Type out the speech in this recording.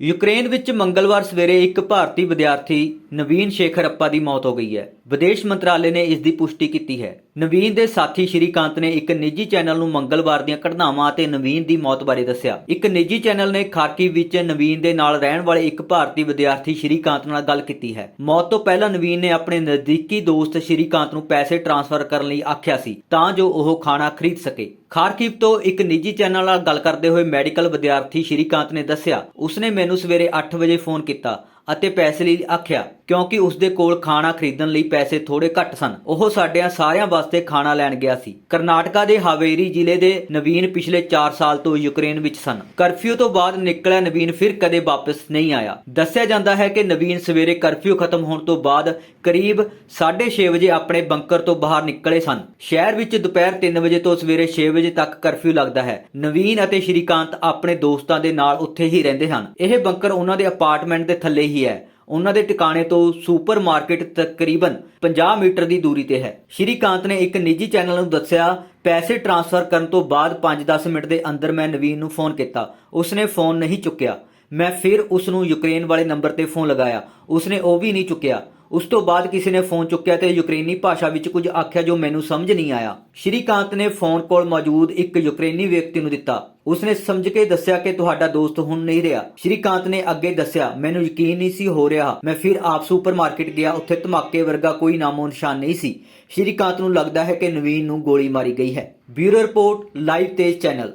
Ukraine ਵਿੱਚ ਮੰਗਲਵਾਰ ਸਵੇਰੇ ਇੱਕ ਭਾਰਤੀ ਵਿਦਿਆਰਥੀ, ਨਵੀਨ ਸ਼ੇਖਰ ਅੱਪਾ ਦੀ ਮੌਤ ਹੋ ਗਈ ਹੈ। ਵਿਦੇਸ਼ ਮੰਤਰਾਲੇ ਨੇ ਇਸ ਦੀ ਪੁਸ਼ਟੀ ਕੀਤੀ ਹੈ। ਨਵੀਨ ਦੇ ਸਾਥੀ ਸ਼੍ਰੀਕਾਂਤ ਨੇ ਇੱਕ ਨਿੱਜੀ ਚੈਨਲ ਨੂੰ ਮੰਗਲਵਾਰ ਦੀਆਂ ਘਟਨਾਵਾਂ ਅਤੇ ਨਵੀਨ ਦੀ ਮੌਤ ਬਾਰੇ ਦੱਸਿਆ। ਇੱਕ ਨਿੱਜੀ ਚੈਨਲ ਨੇ ਖਾਰਕੀ ਵਿੱਚ ਨਵੀਨ ਦੇ ਨਾਲ ਰਹਿਣ ਵਾਲੇ ਇੱਕ ਭਾਰਤੀ ਵਿਦਿਆਰਥੀ ਸ਼੍ਰੀਕਾਂਤ ਨਾਲ ਗੱਲ ਕੀਤੀ ਹੈ। ਮੌਤ ਤੋਂ ਪਹਿਲਾਂ ਨਵੀਨ ਨੇ ਆਪਣੇ ਨਜ਼ਦੀਕੀ ਦੋਸਤ ਸ਼੍ਰੀਕਾਂਤ ਨੂੰ ਪੈਸੇ ਟ੍ਰਾਂਸਫਰ ਕਰਨ ਲਈ ਆਖਿਆ ਸੀ ਤਾਂ ਜੋ ਉਹ ਖਾਣਾ ਖਰੀਦ ਸਕੇ। ਖਾਰਕਿਵ ਤੋਂ ਇੱਕ ਨਿੱਜੀ ਚੈਨਲ ਨਾਲ ਗੱਲ ਕਰਦੇ ਹੋਏ ਮੈਡੀਕਲ ਵਿਦਿਆਰਥੀ ਸ਼੍ਰੀਕਾਂਤ ਨੇ ਦੱਸਿਆ, ਉਸਨੇ ਮੈਨੂੰ ਸਵੇਰੇ 8 ਵਜੇ ਫੋਨ ਕੀਤਾ। ਅਤੇ ਪੈਸੇ ਲਈ ਆਖਿਆ, ਕਿਉਂਕਿ ਉਸਦੇ ਕੋਲ ਖਾਣਾ ਖਰੀਦਣ ਲਈ ਪੈਸੇ ਥੋੜੇ ਘੱਟ ਸਨ। ਉਹ ਸਾਡਿਆਂ ਸਾਰਿਆਂ ਵਾਸਤੇ ਖਾਣਾ ਲੈਣ ਗਿਆ ਸੀ। ਕਰਨਾਟਕਾ ਦੇ ਹਾਵੇਰੀ ਜ਼ਿਲ੍ਹੇ ਦੇ ਨਵੀਨ ਪਿਛਲੇ 4 ਸਾਲ ਤੋਂ ਯੂਕਰੇਨ ਵਿੱਚ ਸਨ। ਕਰਫਿਊ ਤੋਂ ਬਾਅਦ ਨਿਕਲਿਆ ਨਵੀਨ ਫਿਰ ਕਦੇ ਵਾਪਸ ਨਹੀਂ ਆਇਆ। ਦੱਸਿਆ ਜਾਂਦਾ ਹੈ ਕਿ ਨਵੀਨ ਸਵੇਰੇ ਕਰਫਿਊ ਖਤਮ ਹੋਣ ਤੋਂ ਬਾਅਦ ਕਰੀਬ 6:30 ਵਜੇ ਆਪਣੇ ਬੰਕਰ ਤੋਂ ਬਾਹਰ ਨਿਕਲੇ ਸਨ। ਸ਼ਹਿਰ ਵਿੱਚ ਦੁਪਹਿਰ 3 ਵਜੇ ਤੋਂ ਸਵੇਰੇ 6 ਵਜੇ ਤੱਕ ਕਰਫਿਊ ਲੱਗਦਾ ਹੈ। ਨਵੀਨ ਅਤੇ ਸ਼੍ਰੀਕਾਂਤ ਆਪਣੇ ਦੋਸਤਾਂ ਦੇ ਨਾਲ ਉੱਥੇ ਹੀ ਰਹਿੰਦੇ ਹਨ। ਇਹ ਬੰਕਰ ਉਹਨਾਂ ਦੇ ਅਪਾਰਟਮੈਂਟ ਦੇ ਥੱਲੇ ਹੀ ਹੈ ਉਹਨਾਂ ਦੇ ਟਿਕਾਣੇ ਤੋਂ ਸੁਪਰਮਾਰਕਟ ਤਕਰੀਬਨ 50 ਮੀਟਰ ਦੀ ਦੂਰੀ ਤੇ ਹੈ। ਸ਼੍ਰੀਕਾਂਤ ਨੇ ਇੱਕ ਨਿੱਜੀ ਚੈਨਲ ਨੂੰ ਦੱਸਿਆ, ਪੈਸੇ ਟ੍ਰਾਂਸਫਰ ਕਰਨ ਤੋਂ ਬਾਅਦ 5-10 ਮਿੰਟ ਦੇ ਅੰਦਰ ਮੈਂ ਨਵੀਨ ਨੂੰ ਫੋਨ ਕੀਤਾ। ਉਸਨੇ ਫੋਨ ਨਹੀਂ ਚੁੱਕਿਆ। ਮੈਂ ਫਿਰ ਉਸ ਨੂੰ ਯੂਕਰੇਨ ਵਾਲੇ ਨੰਬਰ ਤੇ ਫੋਨ ਲਗਾਇਆ। ਉਸਨੇ ਉਹ ਵੀ ਨਹੀਂ ਚੁੱਕਿਆ। ਉਸ ਤੋਂ ਬਾਅਦ ਕਿਸੇ ਨੇ ਫੋਨ ਚੁੱਕਿਆ ਤੇ ਯੂਕਰੇਨੀ ਭਾਸ਼ਾ ਵਿੱਚ ਕੁਝ ਆਖਿਆ ਜੋ ਮੈਨੂੰ ਸਮਝ ਨਹੀਂ ਆਇਆ। ਸ਼੍ਰੀਕਾਂਤ ਨੇ ਫੋਨ ਕੋਲ ਮੌਜੂਦ ਇੱਕ ਯੂਕਰੇਨੀ ਵਿਅਕਤੀ ਨੂੰ ਦਿੱਤਾ। ਉਸਨੇ ਸਮਝ ਕੇ ਦੱਸਿਆ ਕਿ ਤੁਹਾਡਾ ਦੋਸਤ ਹੁਣ ਨਹੀਂ ਰਿਹਾ। ਸ਼੍ਰੀਕਾਂਤ ਨੇ ਅੱਗੇ ਦੱਸਿਆ, ਮੈਨੂੰ ਯਕੀਨ ਨਹੀਂ ਸੀ ਹੋ ਰਿਹਾ। ਮੈਂ ਫਿਰ ਆਪ ਸੁਪਰਮਾਰਕਟ ਗਿਆ। ਉੱਥੇ ਧਮਾਕੇ ਵਰਗਾ ਕੋਈ ਨਾਮੋ ਨਿਸ਼ਾਨ ਨਹੀਂ ਸੀ। ਸ਼੍ਰੀਕਾਂਤ ਨੂੰ ਲੱਗਦਾ ਹੈ ਕਿ ਨਵੀਨ ਨੂੰ ਗੋਲੀ ਮਾਰੀ ਗਈ ਹੈ। Bureau report, live Tez channel.